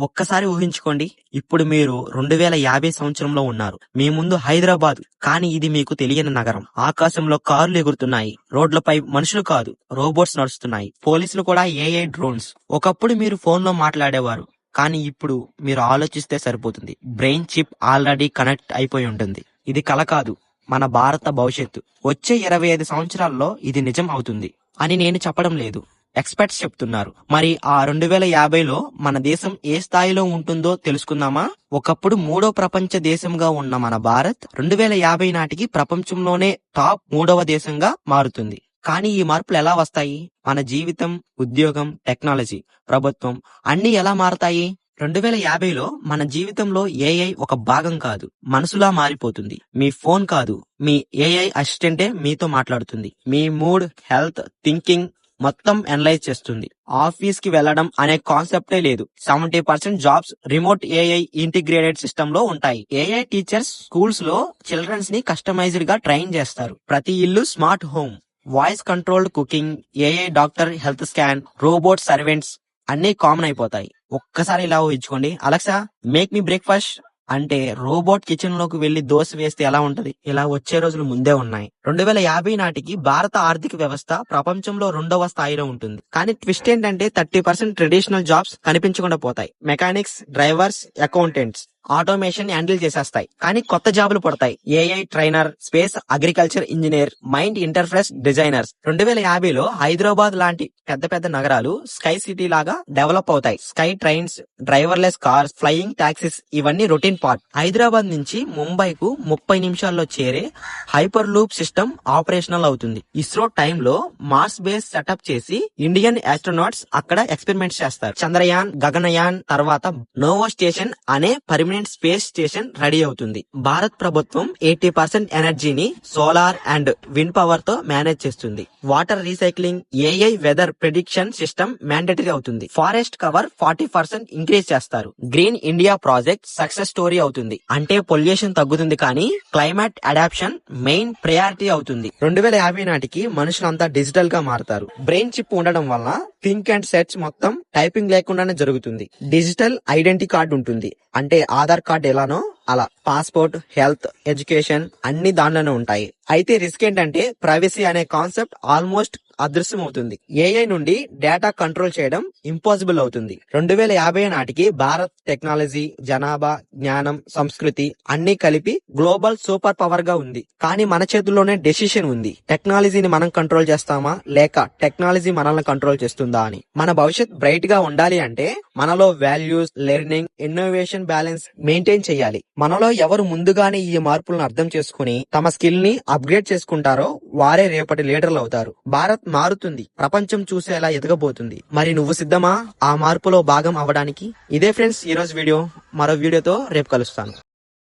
ఒక్కసారి ఊహించుకోండి. ఇప్పుడు మీరు రెండు వేల యాభై సంవత్సరంలో ఉన్నారు. మీ ముందు హైదరాబాద్ కానీ ఇది మీకు తెలియని నగరం. ఆకాశంలో కార్లు ఎగురుతున్నాయి. రోడ్లపై మనుషులు కాదు రోబోట్స్ నడుస్తున్నాయి. పోలీసులు కూడా ఏఐ డ్రోన్స్. ఒకప్పుడు మీరు ఫోన్లో మాట్లాడేవారు కానీ ఇప్పుడు మీరు ఆలోచిస్తే సరిపోతుంది. బ్రెయిన్ చిప్ ఆల్రెడీ కనెక్ట్ అయిపోయి ఉంటుంది. ఇది కల కాదు మన భారత భవిష్యత్తు. వచ్చే ఇరవై ఐదు సంవత్సరాల్లో ఇది నిజం అవుతుంది. అని నేను చెప్పడం లేదు. ఎక్స్పర్ట్స్ చెప్తున్నారు. మరి ఆ రెండు వేల యాభైలో మన దేశం ఏ స్థాయిలో ఉంటుందో తెలుసుకుందామా? ఒకప్పుడు మూడో ప్రపంచ దేశంగా ఉన్న మన భారత్ రెండు వేల యాభై నాటికి ప్రపంచంలోనే టాప్ మూడవ దేశంగా మారుతుంది. కానీ ఈ మార్పులు ఎలా వస్తాయి? మన జీవితం ఉద్యోగం టెక్నాలజీ ప్రభుత్వం అన్ని ఎలా మారతాయి? రెండు వేల యాభైలో మన జీవితంలో ఏఐ ఒక భాగం కాదు మనసులా మారిపోతుంది. మీ ఫోన్ కాదు మీ ఏఐ అసిస్టెంటే మీతో మాట్లాడుతుంది. మీ మూడ్ హెల్త్ థింకింగ్ మొత్తం అనలైజ్ చేస్తుంది. ఆఫీస్కి వెళ్ళడం అనే కాన్సెప్టే లేదు. Seventy percent jobs remote AI integrated సిస్టమ్లో ఉంటాయి. ఏఐ టీచర్స్ స్కూల్స్లో చిల్డ్రన్స్ని కస్టమైజ్డ్గా ట్రైన్ చేస్తారు. ప్రతి ఇల్లు smart home. Voice controlled cooking AI doctor health scan robot servants అన్ని కామన్ అయిపోతాయి. ఒక్కసారి ఇలా ఊహించుకోండి. అలెక్సా మేక్ మీ బ్రేక్ఫాస్ట్ అంటే రోబోట్ కిచెన్లోకి వెళ్ళి దోశ వేస్తే ఎలా ఉంటది? ఇలా వచ్చే రోజులు ముందే ఉన్నాయి. రెండు వేల యాభై నాటికి భారత ఆర్థిక వ్యవస్థ ప్రపంచంలో రెండవ స్థాయిలో ఉంటుంది. కానీ ట్విస్ట్ ఏంటంటే థర్టీ పర్సెంట్ ట్రెడిషనల్ జాబ్స్ కనిపించకుండా పోతాయి. Mechanics drivers accountants automation handle చేసేస్తాయి. కానీ కొత్త జాబులు పడతాయి. AI trainer space agriculture engineer mind interface designers. రెండు వేల యాభైలో హైదరాబాద్ లాంటి పెద్ద పెద్ద నగరాలు స్కై సిటీ లాగా డెవలప్ అవుతాయి. Sky trains driverless cars flying taxis ఇవన్నీ రొటీన్ పార్ట్. హైదరాబాద్ నుంచి ముంబైకు ముప్పై నిమిషాల్లో చేరే హైపర్ లూప్ సిస్టమ్ ఆపరేషనల్ అవుతుంది. ఇస్రో టైంలో మార్స్ బేస్ సెటప్ చేసి ఇండియన్ ఆస్ట్రోనాట్స్ అక్కడ ఎక్స్పెరిమెంట్స్ చేస్తారు. చంద్రయాన్ గగనయాన్ తర్వాత నోవో స్టేషన్ అనే పర్మనెంట్ స్పేస్ స్టేషన్ రెడీ అవుతుంది. భారత్ ప్రభుత్వం ఎయిటీ పర్సెంట్ ఎనర్జీని సోలార్ అండ్ విండ్ పవర్తో మేనేజ్ చేస్తుంది. Water recycling AI weather prediction system mandatory అవుతుంది. Forest cover forty percent increase చేస్తారు. Green India project success story అవుతుంది. అంటే పొల్యూషన్ తగ్గుతుంది కానీ క్లైమేట్ అడాప్షన్ మెయిన్ ప్రయారిటీ అవుతుంది. రెండు వేల యాభై నాటికి మనుషులంతా డిజిటల్గా మారుతారు. బ్రెయిన్ చిప్ ఉండడం వల్ల థింక్ అండ్ సెర్చ్ మొత్తం టైపింగ్ లేకుండానే జరుగుతుంది. డిజిటల్ ఐడెంటిటీ కార్డ్ ఉంటుంది. అంటే ఆధార్ కార్డ్ ఎలానో అలా పాస్పోర్ట్ హెల్త్ ఎడ్యుకేషన్ అన్ని దాంట్లోనే ఉంటాయి. అయితే రిస్క్ ఏంటంటే ప్రైవసీ అనే కాన్సెప్ట్ ఆల్మోస్ట్ అదృశ్యం అవుతుంది ఏఐ నుండి డేటా కంట్రోల్ చేయడం ఇంపాసిబుల్ అవుతుంది. రెండు వేల యాభై నాటికి భారత్ టెక్నాలజీ జనాభా జ్ఞానం సంస్కృతి అన్ని కలిపి గ్లోబల్ సూపర్ పవర్గా ఉంది. కానీ మన చేతుల్లోనే డెసిషన్ ఉంది. టెక్నాలజీని మనం కంట్రోల్ చేస్తామా? లేక టెక్నాలజీ మనల్ని కంట్రోల్ చేస్తుందా అని. మన భవిష్యత్ బ్రైట్గా ఉండాలి అంటే మనలో values learning innovation balance maintain చేయాలి. మనలో ఎవరు ముందుగానే ఈ మార్పులను అర్థం చేసుకుని తమ స్కిల్ని అప్గ్రేడ్ చేసుకుంటారో వారే రేపటి లీడర్లు అవుతారు. భారత్ మారుతుంది. ప్రపంచం చూసేలా ఎదగబోతుంది. మరి నువ్వు సిద్ధమా? ఆ మార్పులో భాగం అవ్వడానికి? ఇదే ఫ్రెండ్స్ ఈ రోజు వీడియో. మరో వీడియోతో రేపు కలుస్తాను.